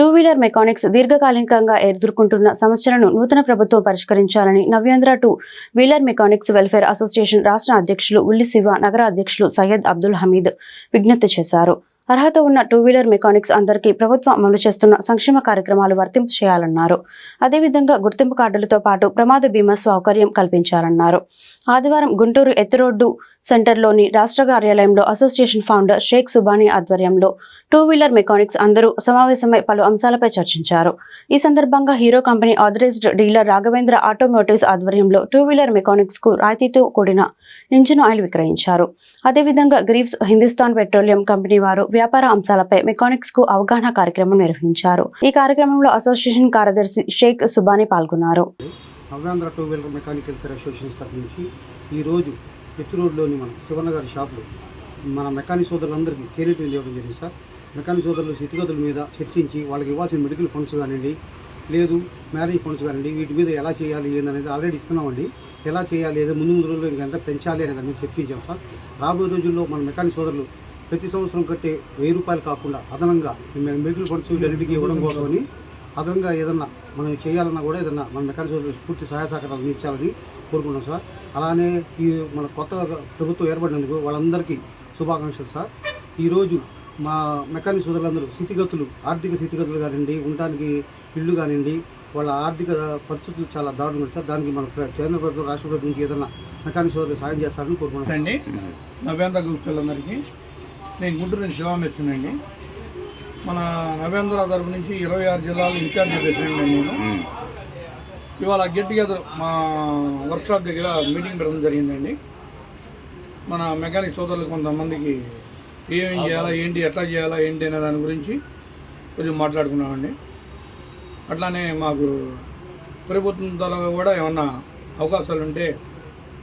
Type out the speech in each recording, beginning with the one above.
Two wheeler mechanics దీర్ఘకాలికంగా ఎదుర్కొంటున్న సమస్యలను నూతన ప్రభుత్వం పరిష్కరించాలని Navyandhra two wheeler mechanics welfare association రాష్ట్ర అధ్యక్షులు ఉల్లి శివ నగర అధ్యక్షులు సయ్యద్ అబ్దుల్ హమీద్ విజ్ఞప్తి చేశారు. అర్హత ఉన్న టూ వీలర్ మెకానిక్స్ అందరికీ ప్రభుత్వం అమలు చేస్తున్న సంక్షేమ కార్యక్రమాలు వర్తింపు చేయాలన్నారు. అదేవిధంగా గుర్తింపు కార్డులతో పాటు ప్రమాద బీమా సౌకర్యం కల్పించాలన్నారు. ఆదివారం గుంటూరు ఎత్తురోడ్డు సెంటర్లోని రాష్ట్ర కార్యాలయంలో అసోసియేషన్ ఫౌండర్ షేక్ సుబానీ ఆధ్వర్యంలో టూ వీలర్ మెకానిక్స్ అందరూ సమావేశమై పలు అంశాలపై చర్చించారు. ఈ సందర్భంగా Hero company authorised dealer Raghavendra automotives ఆధ్వర్యంలో టూ వీలర్ మెకానిక్స్కు రాయితీతో కూడిన ఇంజిన్ ఆయిల్ విక్రయించారు. అదేవిధంగా గ్రీవ్స్ హిందుస్థాన్ పెట్రోలియం కంపెనీ వారు వ్యాపార అంశాలపై మెకానిక్స్కు అవగాహన కార్యక్రమం నిర్వహించారు. ఈ కార్యక్రమంలో అసోసియేషన్ కార్యదర్శి షేక్ సుబానీ పాల్గొన్నారు. Navyandhra two wheeler mechanical fare association తరఫు నుంచి ఈరోజు ఎత్తు రోడ్లోని మన శివన్న గారి షాప్లో మన మెకానిక్ సోదరులందరికీ కేరీటీలు ఇవ్వడం జరిగింది సార్. మెకానిక్ సోదరులు స్థితిగతుల మీద చర్చించి వాళ్ళకి ఇవ్వాల్సిన మెడికల్ ఫండ్స్ కానివ్వండి లేదు మ్యారేజ్ ఫండ్స్ కానివ్వండి వీటి మీద ఎలా చేయాలి ఏందనేది ఆల్రెడీ ఇస్తున్నామండి. ఎలా చేయాలి ఏదో ముందు ముందు రోజుల్లో ఇంకెంత పెంచాలి అనేది మీద చర్చించాం సార్. రాబోయే రోజుల్లో మన మెకానిక్ సోదరులు ప్రతి సంవత్సరం కట్టే వెయ్యి రూపాయలు కాకుండా అదనంగా మెడికల్ ఫండ్స్ వీటన్నిటికీ ఇవ్వడం కోసమని అదనంగా ఏదన్నా మనం చేయాలన్నా కూడా ఏదన్నా మన సోదరులు పూర్తి సహాయ సహకారాలు అందించాలని కోరుకుంటున్నాం సార్. అలానే ఈ మన కొత్త ప్రభుత్వం ఏర్పడినందుకు వాళ్ళందరికీ శుభాకాంక్షలు సార్. ఈరోజు మా మెకానిక్ సోదరులందరూ స్థితిగతులు ఆర్థిక స్థితిగతులు కానివ్వండి ఉండటానికి ఇల్లు కానివ్వండి వాళ్ళ ఆర్థిక పరిస్థితులు చాలా దారుణంగా సార్. దానికి మన కేంద్ర ప్రభుత్వం రాష్ట్ర ప్రభుత్వం నుంచి ఏదన్నా మెకానిక్ సోదరులు సాయం చేస్తారని కోరుకుంటున్నాం అండి నవేంద్ర గ్రూప్ వాళ్ళందరికీ నేను గుంటూరు నుంచి శివామేస్తున్నానండి మన నవేంద్ర తరపు నుంచి ఇరవై ఆరు జిల్లాలు ఇన్ఛార్జ్ అండి నేను. ఇవాళ గెట్ టుగెదర్ మా వర్క్షాప్ దగ్గర మీటింగ్ పెట్టడం జరిగిందండి. మన మెకానిక్ సోదరులు కొంతమందికి ఏమేం చేయాలా ఏంటి ఎట్లా చేయాలా ఏంటి అనే దాని గురించి కొంచెం మాట్లాడుకున్నామండి. అట్లానే మాకు ప్రభుత్వం ద్వారా కూడా ఏమన్నా అవకాశాలు ఉంటే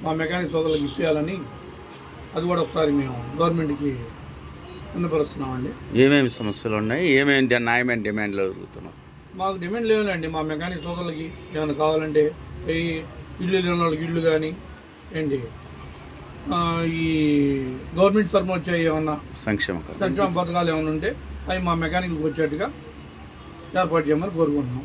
మా మెకానిక్ సోదరులకు ఇప్పించాలని అది కూడా ఒకసారి మేము గవర్నమెంట్కి విన్నపరుస్తున్నామండి ఏమేమి సమస్యలు ఉన్నాయి? ఏమేమి న్యాయమైన డిమాండ్లు అడుగుతున్నాం మాకు డిమాండ్ లేవులేండి మా మెకానిక్ సోదరులకి ఏమైనా కావాలంటే ఈ ఇల్లు లేని వాళ్ళకి ఇల్లు కానీ ఏంటి? ఈ గవర్నమెంట్ తరఫున వచ్చే ఏమన్నా సంక్షేమ. సంక్షేమ పథకాలు ఏమైనా ఉంటే అవి మా మెకానిక్కి వచ్చేట్టుగా ఏర్పాటు చేయమని కోరుకుంటున్నాం.